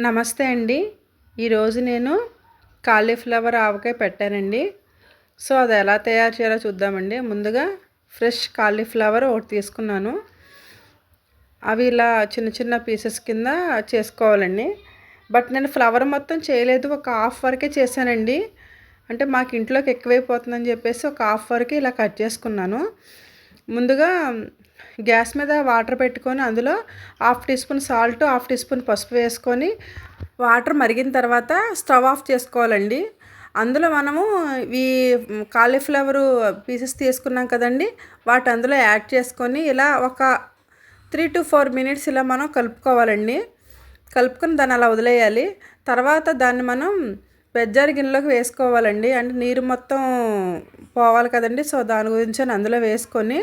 నమస్తే అండి. ఈరోజు నేను కాలీఫ్లవర్ ఆవకాయ పెట్టానండి. సో అది ఎలా తయారు చేయాలో చూద్దామండి. ముందుగా ఫ్రెష్ కాలీఫ్లవర్ ఒకటి తీసుకున్నాను. అవి ఇలా చిన్న చిన్న పీసెస్ కింద చేసుకోవాలండి. బట్ నేను ఫ్లవర్ మొత్తం చేయలేదు. ఒక హాఫ్ వరకే చేశానండి. అంటే మాకు ఇంట్లోకి ఎక్కువైపోతుందని చెప్పేసి ఒక హాఫ్ వరకే ఇలా కట్ చేసుకున్నాను. ముందుగా గ్యాస్ మీద వాటర్ పెట్టుకొని అందులో half teaspoon salt half teaspoon పసుపు వేసుకొని వాటర్ మరిగిన తర్వాత స్టవ్ ఆఫ్ చేసుకోవాలండి. అందులో మనము ఈ కాలీఫ్లవర్ పీసెస్ తీసుకున్నాం కదండి వాటి అందులో యాడ్ చేసుకొని ఇలా ఒక త్రీ టు ఫోర్ మినిట్స్ ఇలా మనం కలుపుకోవాలండి. కలుపుకొని దాన్ని అలా వదిలేయాలి. తర్వాత దాన్ని మనం బెజ్జారి గిన్నెలోకి వేసుకోవాలండి. అంటే నీరు మొత్తం పోవాలి కదండి సో దాని గురించి అందులో వేసుకొని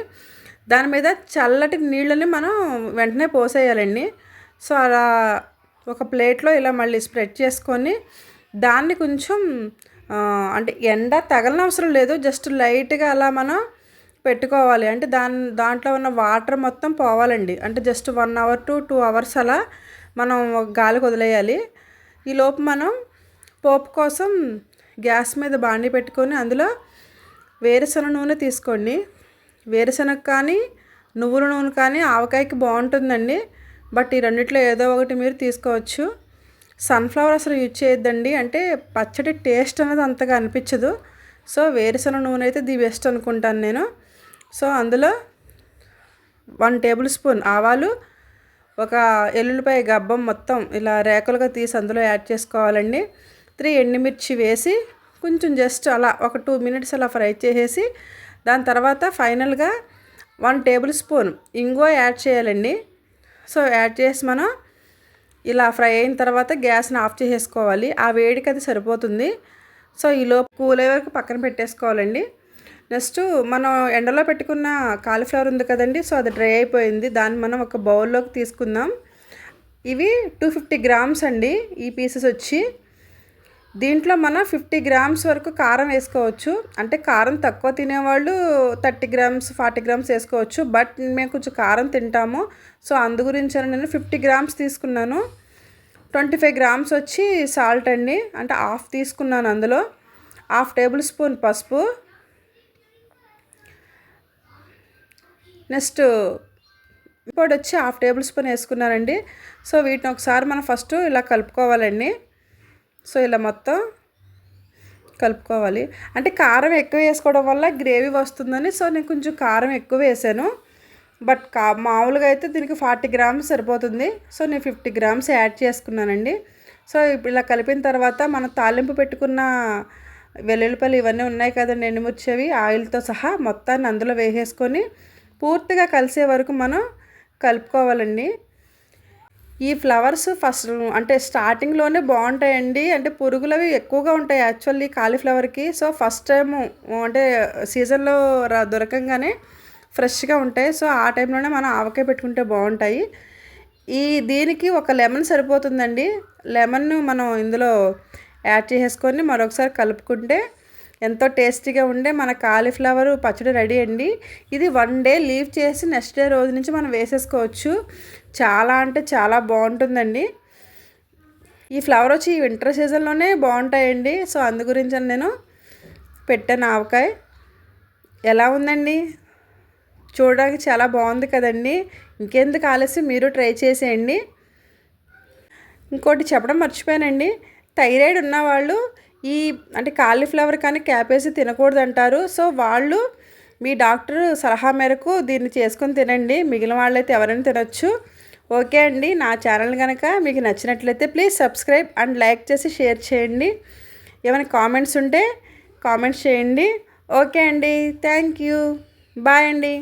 దాని మీద చల్లటి నీళ్ళని మనం వెంటనే పోసేయాలండి. సో అలా ఒక ప్లేట్లో ఇలా మళ్ళీ స్ప్రెడ్ చేసుకొని దాన్ని కొంచెం అంటే ఎండ తగలనవసరం లేదు. జస్ట్ లైట్గా అలా మనం పెట్టుకోవాలి. అంటే దాని దాంట్లో ఉన్న వాటర్ మొత్తం పోవాలండి. అంటే just one hour to two hours అలా మనం గాలికి వదిలేయాలి. ఈ లోపు మనం పోపు కోసం గ్యాస్ మీద బాండి పెట్టుకొని అందులో వేరుశనగ నూనె తీసుకోండి. వేరుశనగ కానీ నువ్వుల నూనె కానీ ఆవకాయకి బాగుంటుందండి. బట్ ఈ రెండిట్లో ఏదో ఒకటి మీరు తీసుకోవచ్చు. సన్ఫ్లవర్ అసలు యూజ్ చేయొద్దండి. అంటే పచ్చడి టేస్ట్ అనేది అంతగా అనిపించదు. సో వేరుశనగ నూనె అయితే ది బెస్ట్ అనుకుంటాను నేను. సో అందులో వన్ టేబుల్ స్పూన్ ఆవాలు ఒక ఎల్లుల్లిపాయ గబ్బం మొత్తం ఇలా రేకులుగా తీసి అందులో యాడ్ చేసుకోవాలండి. త్రీ ఎండుమిర్చి వేసి కొంచెం జస్ట్ అలా ఒక టూ మినిట్స్ అలా ఫ్రై చేసేసి దాని తర్వాత ఫైనల్గా వన్ టేబుల్ స్పూన్ ఇంగువ యాడ్ చేయాలండి. సో యాడ్ చేసి మనం ఇలా ఫ్రై అయిన తర్వాత గ్యాస్ని ఆఫ్ చేసేసుకోవాలి. ఆ వేడికి అది సరిపోతుంది. సో ఈలోపు కూల్ అయ్యే వరకు పక్కన పెట్టేసుకోవాలండి. నెక్స్ట్ మనం ఎండలో పెట్టుకున్న కాలీఫ్లవర్ ఉంది కదండి సో అది డ్రై అయిపోయింది. దాన్ని మనం ఒక బౌల్లోకి తీసుకుందాం. ఇవి టూ ఫిఫ్టీ గ్రామ్స్ అండి ఈ పీసెస్ వచ్చి. దీంట్లో మనం ఫిఫ్టీ గ్రామ్స్ వరకు కారం వేసుకోవచ్చు. అంటే కారం తక్కువ తినేవాళ్ళు థర్టీ గ్రామ్స్ ఫార్టీ గ్రామ్స్ వేసుకోవచ్చు. బట్ మేము కొంచెం కారం తింటాము. సో అందు గురించి నేను ఫిఫ్టీ గ్రామ్స్ తీసుకున్నాను. ట్వంటీ ఫైవ్ గ్రామ్స్ వచ్చి సాల్ట్ అండి. అంటే హాఫ్ తీసుకున్నాను అందులో. హాఫ్ టేబుల్ స్పూన్ పసుపు. నెక్స్ట్ ఇప్పుడు వచ్చి హాఫ్ టేబుల్ స్పూన్ వేసుకున్నానండి. సో వీటిని ఒకసారి మనం ఫస్ట్ ఇలా కలుపుకోవాలండి. సో ఇలా మొత్తం కలుపుకోవాలి. అంటే కారం ఎక్కువ వేసుకోవడం వల్ల గ్రేవీ వస్తుందని సో నేను కొంచెం కారం ఎక్కువ వేసాను. బట్ కా మామూలుగా అయితే దీనికి ఫార్టీ గ్రామ్స్ సరిపోతుంది. సో నేను ఫిఫ్టీ గ్రామ్స్ యాడ్ చేసుకున్నానండి. సో ఇలా కలిపిన తర్వాత మనం తాలింపు పెట్టుకున్న వెల్లుల్లిపల్లి ఇవన్నీ ఉన్నాయి కదండి ఎండుమిర్చేవి ఆయిల్తో సహా మొత్తాన్ని అందులో వేసేసుకొని పూర్తిగా కలిసే వరకు మనం కలుపుకోవాలండి. ఈ ఫ్లవర్స్ ఫస్ట్ అంటే స్టార్టింగ్లోనే బాగుంటాయండి. అంటే పురుగులవి ఎక్కువగా ఉంటాయి యాక్చువల్లీ కాలీఫ్లవర్కి. సో ఫస్ట్ టైము అంటే సీజన్లో దొరకంగానే ఫ్రెష్గా ఉంటాయి. సో ఆ టైంలోనే మనం ఆవకాయ పెట్టుకుంటే బాగుంటాయి. ఈ దీనికి ఒక లెమన్ సరిపోతుందండి. లెమన్ మనం ఇందులో యాడ్ చేసేసుకొని మరొకసారి కలుపుకుంటే ఎంతో టేస్టీగా ఉండే మన కాలీఫ్లవర్ పచ్చడి రెడీ అండి. ఇది వన్ డే లీవ్ చేసి నెక్స్ట్ డే రోజు నుంచి మనం వేసేసుకోవచ్చు. చాలా అంటే చాలా బాగుంటుందండి. ఈ ఫ్లవర్ వచ్చి ఈ వింటర్ సీజన్లోనే బాగుంటాయండి. సో అందు గురించి నేను పెట్టాను ఆవకాయ. ఎలా ఉందండి? చూడడానికి చాలా బాగుంది కదండి. ఇంకెందుకు ఆలస్యం? మీరు ట్రై చేసేయండి. ఇంకోటి చెప్పడం మర్చిపోయానండి. థైరాయిడ్ ఉన్నవాళ్ళు ఈ అంటే కాలీఫ్లవర్ కానీ క్యాపేసి తినకూడదు అంటారు సో వాళ్ళు మీ డాక్టర్ సలహా మేరకు దీన్ని చేసుకొని తినండి. మిగిలిన వాళ్ళైతే ఎవరైనా తినొచ్చు. ఓకే అండి. నా ఛానల్ కనుక మీకు నచ్చినట్లయితే ప్లీజ్ సబ్స్క్రైబ్ అండ్ లైక్ చేసి షేర్ చేయండి. ఏమైనా కామెంట్స్ ఉంటే కామెంట్స్ చేయండి. ఓకే అండి. Thank you. బాయ్ అండి.